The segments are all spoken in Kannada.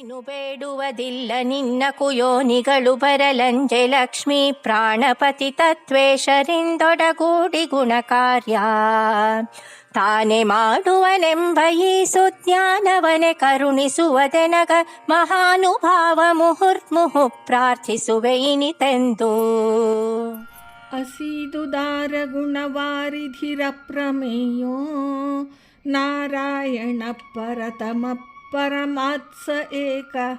ನೀನು ಬೇಡುವುದಿಲ್ಲ ನಿನ್ನ ಕುಯೋನಿಗಳು ಬರಲಂಜೆ ಲಕ್ಷ್ಮೀ ಪ್ರಾಣಪತಿ ತತ್ವೇಶರಿಂದೊಡಗೂಡಿ ಗುಣ ಕಾರ್ಯ ತಾನೆ ಮಾಡುವನೆಂಬ ಈ ಸುಜ್ಞಾನವನೆ ಕರುಣಿಸುವದೆನಗ ಮಹಾನುಭಾವ ಮುಹುರ್ಮುಹು ಪ್ರಾರ್ಥಿಸುವೆ ಇನಿತೆಂದು ಅಸೀದುದಾರ ಗುಣವಾರಿಧಿರ ಪ್ರಮೇಯೋ ನಾರಾಯಣ ಪರತಮ परमात्स एकः।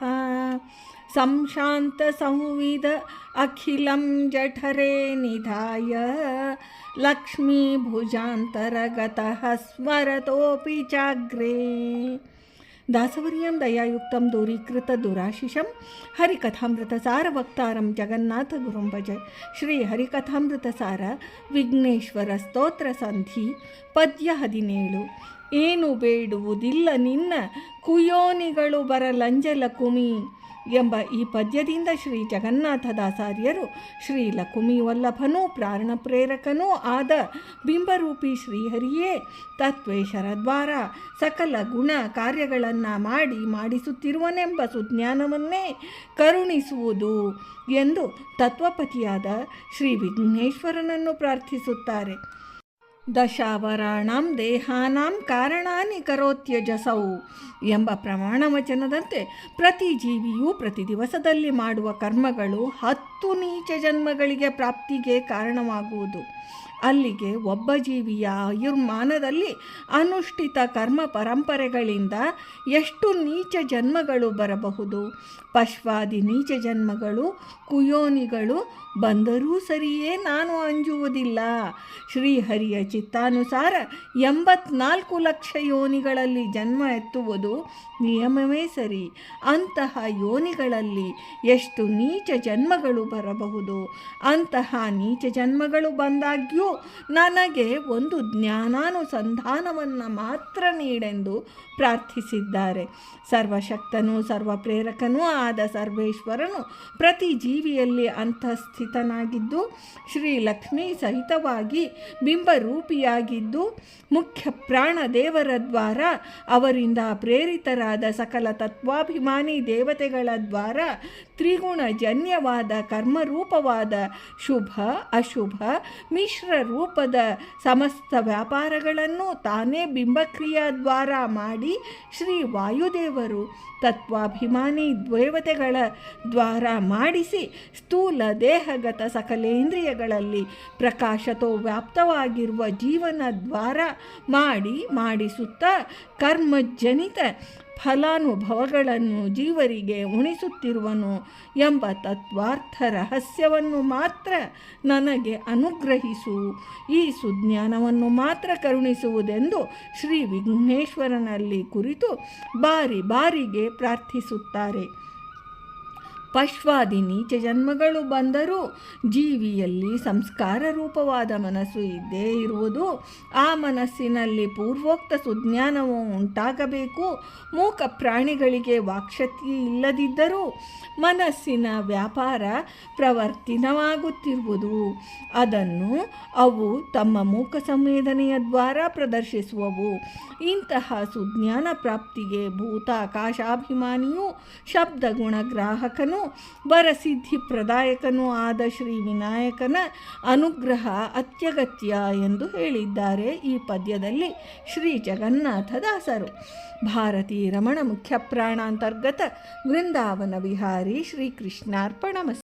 संशान्तसंविद अखिलं जठरे निधाय। लक्ष्मीभुजान्तरगतः स्मरतोऽपि चाग्रे ದಾಸವರ್ಯಂ ದಯಾಯುಕ್ತಂ ದೂರೀಕೃತ ದುರಾಶಿಷಂ ಹರಿಕಥಾಮೃತ ಸಾರ ವಕ್ತಾರಂ ಜಗನ್ನಾಥ ಗುರುಂ ಭಜ ಶ್ರೀ ಹರಿಕಥಾಮೃತ ಸಾರ ವಿಘ್ನೇಶ್ವರ ಸ್ತೋತ್ರ ಸಂಧಿ ಪದ್ಯ ಹದಿನೇಳು. ಏನು ಬೇಡುವುದಿಲ್ಲ ನಿನ್ನ ಕುಯೋನಿಗಳು ಬರಲಂಜಲ ಕುಮಿ. ಎಂಬ ಈ ಪದ್ಯದಿಂದ ಶ್ರೀ ಜಗನ್ನಾಥದಾಸಾರ್ಯರು ಶ್ರೀ ಲಕುಮಿ ವಲ್ಲಭನೂ ಪ್ರಾಣ ಪ್ರೇರಕನೂ ಆದ ಬಿಂಬರೂಪಿ ಶ್ರೀಹರಿಯೇ ತತ್ವೇಶರ ದ್ವಾರ ಸಕಲ ಗುಣ ಕಾರ್ಯಗಳನ್ನು ಮಾಡಿ ಮಾಡಿಸುತ್ತಿರುವನೆಂಬ ಸುಜ್ಞಾನವನ್ನೇ ಕರುಣಿಸುವುದು ಎಂದು ತತ್ವಪತಿಯಾದ ಶ್ರೀ ವಿಘ್ನೇಶ್ವರನನ್ನು ಪ್ರಾರ್ಥಿಸುತ್ತಾರೆ. ದಶಾವರಾಣಾಂ ದೇಹಾನಾಂ ಕಾರಣಾನಿ ಕರೋತ್ಯಜಸೌ ಎಂಬ ಪ್ರಮಾಣ ವಚನದಂತೆ ಪ್ರತಿ ಜೀವಿಯು ಪ್ರತಿ ದಿವಸದಲ್ಲಿ ಮಾಡುವ ಕರ್ಮಗಳು ಹತ್ತು ನೀಚ ಜನ್ಮಗಳಿಗೆ ಪ್ರಾಪ್ತಿಗೆ ಕಾರಣವಾಗುವುದು. ಅಲ್ಲಿಗೆ ಒಬ್ಬ ಜೀವಿಯ ಆಯುರ್ಮಾನದಲ್ಲಿ ಅನುಷ್ಠಿತ ಕರ್ಮ ಪರಂಪರೆಗಳಿಂದ ಎಷ್ಟು ನೀಚ ಜನ್ಮಗಳು ಬರಬಹುದು? ಪಶ್ವಾದಿ ನೀಚ ಜನ್ಮಗಳು, ಕುಯೋನಿಗಳು ಬಂದರೂ ಸರಿಯೇ ನಾನು ಅಂಜುವುದಿಲ್ಲ. ಶ್ರೀಹರಿಯ ಚಿತ್ತಾನುಸಾರ ಎಂಬತ್ನಾಲ್ಕು ಲಕ್ಷ ಯೋನಿಗಳಲ್ಲಿ ಜನ್ಮ ಎತ್ತುವುದು ನಿಯಮವೇ ಸರಿ. ಅಂತಹ ಯೋನಿಗಳಲ್ಲಿ ಎಷ್ಟು ನೀಚ ಜನ್ಮಗಳು ಬರಬಹುದು? ಅಂತಹ ನೀಚ ಜನ್ಮಗಳು ಬಂದಾಗ್ಯೂ ನನಗೆ ಒಂದು ಜ್ಞಾನಾನುಸಂಧಾನವನ್ನು ಮಾತ್ರ ನೀಡೆಂದು ಪ್ರಾರ್ಥಿಸಿದ್ದಾರೆ. ಸರ್ವಶಕ್ತನೂ ಸರ್ವಪ್ರೇರಕನೂ ಆದ ಸರ್ವೇಶ್ವರನು ಪ್ರತಿ ಜೀವಿಯಲ್ಲಿ ಅಂತಸ್ಥಿತನಾಗಿದ್ದು ಶ್ರೀ ಲಕ್ಷ್ಮೀ ಸಹಿತವಾಗಿ ಬಿಂಬರೂಪಿಯಾಗಿದ್ದು, ಮುಖ್ಯ ಪ್ರಾಣ ದೇವರ ದ್ವಾರ, ಅವರಿಂದ ಪ್ರೇರಿತರಾದ ಸಕಲ ತತ್ವಾಭಿಮಾನಿ ದೇವತೆಗಳ ದ್ವಾರ ತ್ರಿಗುಣಜನ್ಯವಾದ ಕರ್ಮರೂಪವಾದ ಶುಭ, ಅಶುಭ, ಮಿಶ್ರ ರೂಪದ ಸಮಸ್ತ ವ್ಯಾಪಾರಗಳನ್ನು ತಾನೇ ಬಿಂಬಕ್ರಿಯಾ ದ್ವಾರ ಮಾಡಿ ಶ್ರೀ ವಾಯುದೇವರು ತತ್ವಾಭಿಮಾನಿ ದೇವತೆಗಳ ದ್ವಾರ ಮಾಡಿಸಿ ಸ್ಥೂಲ ದೇಹಗತ ಸಕಲೇಂದ್ರಿಯಗಳಲ್ಲಿ ಪ್ರಕಾಶತೋ ವ್ಯಾಪ್ತವಾಗಿರುವ ಜೀವನ ದ್ವಾರ ಮಾಡಿ ಮಾಡಿಸುತ್ತಾ ಕರ್ಮಜನಿತ ಫಲಾನುಭವಗಳನ್ನು ಜೀವರಿಗೆ ಉಣಿಸುತ್ತಿರುವನು ಎಂಬ ತತ್ವಾರ್ಥ ರಹಸ್ಯವನ್ನು ಮಾತ್ರ ನನಗೆ ಅನುಗ್ರಹಿಸು. ಈ ಸುಜ್ಞಾನವನ್ನು ಮಾತ್ರ ಕರುಣಿಸುವುದೆಂದು ಶ್ರೀ ವಿಘ್ನೇಶ್ವರನಲ್ಲಿ ಕುರಿತು ಬಾರಿ ಬಾರಿಗೆ ಪ್ರಾರ್ಥಿಸುತ್ತಾರೆ. ಪಶ್ವಾದಿ ನೀಚ ಜನ್ಮಗಳು ಬಂದರೂ ಜೀವಿಯಲ್ಲಿ ಸಂಸ್ಕಾರ ರೂಪವಾದ ಮನಸ್ಸು ಇದ್ದೇ ಇರುವುದು. ಆ ಮನಸ್ಸಿನಲ್ಲಿ ಪೂರ್ವೋಕ್ತ ಸುಜ್ಞಾನವು ಉಂಟಾಗಬೇಕು. ಮೂಕ ಪ್ರಾಣಿಗಳಿಗೆ ವಾಕ್ಷತಿ ಇಲ್ಲದಿದ್ದರೂ ಮನಸ್ಸಿನ ವ್ಯಾಪಾರ ಪ್ರವರ್ತಿನವಾಗುತ್ತಿರುವುದು. ಅದನ್ನು ಅವು ತಮ್ಮ ಮೂಕ ಸಂವೇದನೆಯ ದ್ವಾರ ಪ್ರದರ್ಶಿಸುವವು. ಇಂತಹ ಸುಜ್ಞಾನ ಪ್ರಾಪ್ತಿಗೆ ಭೂತಾಕಾಶಾಭಿಮಾನಿಯೂ ಶಬ್ದಗುಣ ಗುಣಗ್ರಾಹಕನು ವರಸಿದ್ಧಿ ಪ್ರದಾಯಕನೂ ಆದ ಶ್ರೀ ವಿನಾಯಕನ ಅನುಗ್ರಹ ಅತ್ಯಗತ್ಯ ಎಂದು ಹೇಳಿದ್ದಾರೆ ಈ ಪದ್ಯದಲ್ಲಿ ಶ್ರೀ ಜಗನ್ನಾಥದಾಸರು ಭಾರತೀ ರಮಣ ಮುಖ್ಯ ಪ್ರಾಣಾಂತರ್ಗತ ವೃಂದಾವನ ವಿಹಾರಿ ಶ್ರೀಕೃಷ್ಣಾರ್ಪಣ